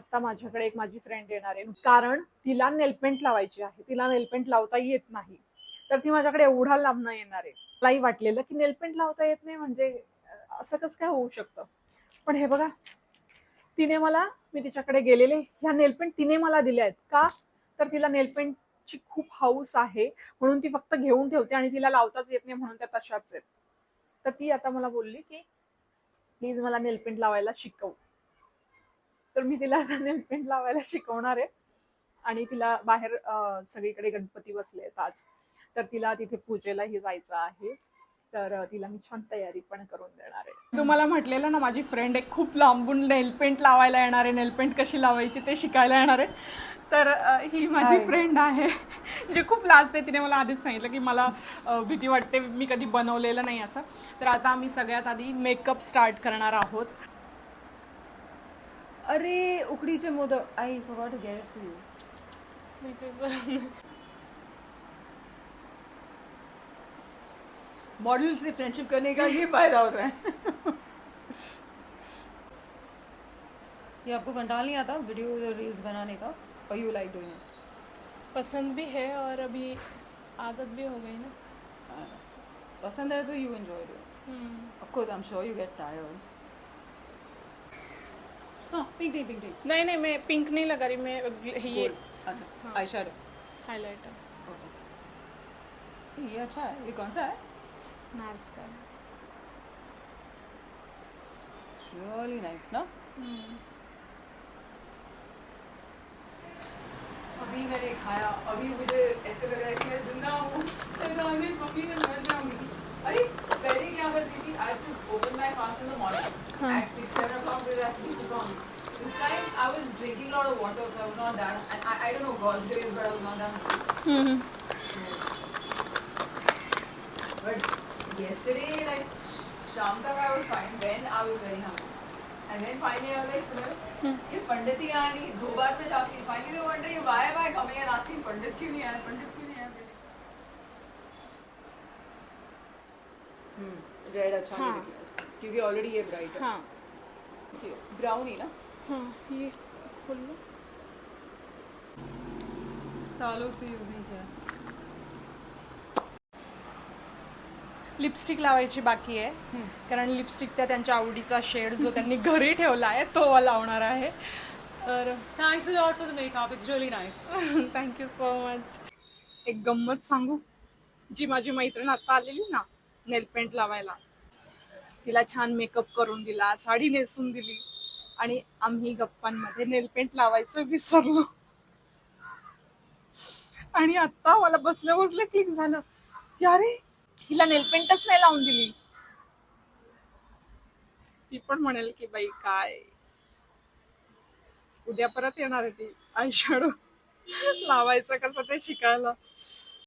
आता माझ्याकडे एक माझी फ्रेंड येणार आहे. कारण तिला नेलपेंट लावायची आहे. तिला नेलपेंट लावता येत नाही. तर ती माझ्याकडे एवढा लांबणं येणार आहे. मलाही वाटलेलं की नेलपेंट लावता येत नाही म्हणजे असं कसं काय होऊ शकतं? पण हे बघा तिने मला मी तिच्याकडे गेलेले ह्या नेलपेंट तिने मला दिल्या आहेत. का? तर तिला नेलपेंटची खूप हाऊस आहे. म्हणून ती फक्त घेऊन ठेवते आणि तिला लावताच येत नाही म्हणून त्या तशाच आहेत. तर ती आता मला बोलली की प्लीज मला नेलपेंट लावायला शिकव. तर मी तिला नेलपेंट लावायला शिकवणार आहे. आणि तिला बाहेर सगळीकडे गणपती बसले आहेत आज. तर तिला तिथे पूजेलाही जायचं आहे. तर तिला मी छान तयारी पण करून देणार आहे. तुम्हाला म्हटलेलं ना माझी फ्रेंड एक खूप लांबून नेलपेंट लावायला येणार आहे. नेलपेंट कशी लावायची ते शिकायला येणार आहे. तर ही माझी. फ्रेंड आहे जे खूप लाजते तिने मला आधीच सांगितलं की मला भीती वाटते. मी कधी बनवलेलं नाही असं. तर आता आम्ही सगळ्यात आधी मेकअप स्टार्ट करणार आहोत. अरे उकडीचे modak. I forgot to get for you model say friendship करने का ये फायदा होता है. ये आपको कंटाल नहीं आता वीडियो रील्स बनाने का? और यू लाइक डूइंग पसंद भी है और अभी आदत भी हो गई ना। पसंद है तो you enjoy do of course I am sure you get tired pink tea pink tea नहीं नहीं मैं पिंक नहीं लगा रही मैं ये अच्छा आई शेडो हाइलाइटर ये अच्छा है ये कौन सा है? नार्स का रियली नाइस ना? अभी मैंने खाया अभी मुझे ऐसे लग रहा है कि मैं ज़िंदा हूँ। मैं मम्मी में मर जाऊँगी I was drinking a lot of water so I was not that and I, I don't know God's grace but I was not that But yesterday like शाम तक I was fine then I was very hungry and then finally I was like सुनो ये पंडित ही आया नहीं दो बार में जाती finally they wondering why am I coming and asking पंडित क्यों नहीं आया पंडित क्यों नहीं आया हम्म रेड अच्छा हाँ. नहीं क्योंकि ऑलरेडी ये ब्राइट है हाँ ब्राउन ही ना हाँ ये खोल लो सालों से यूज नहीं किया। लिपस्टिक लावायची बाकी आहे. कारण लिपस्टिक त्या त्यांच्या आवडीचा शेड जो त्यांनी घरी ठेवला आहे तो लावणार आहे. तर thanks lot for the makeup it's really nice thank you so much एक गंमत सांगू? जी माझी मैत्रीण आता आलेली ना नेलपेंट लावायला. तिला छान मेकअप करून दिला साडी नेसून दिली. आणि आम्ही गप्पांमध्ये नेलपेंट लावायचं विसरलो. आणि आता मला बसल्या बसल्या क्लिक झालं. की अरे हिला नेलपेंटच नाही लावून दिली. ती पण म्हणेल की बाई काय? उद्या परत येणार आहे ती. आयशॅडो लावायचं कसं ते शिकायला?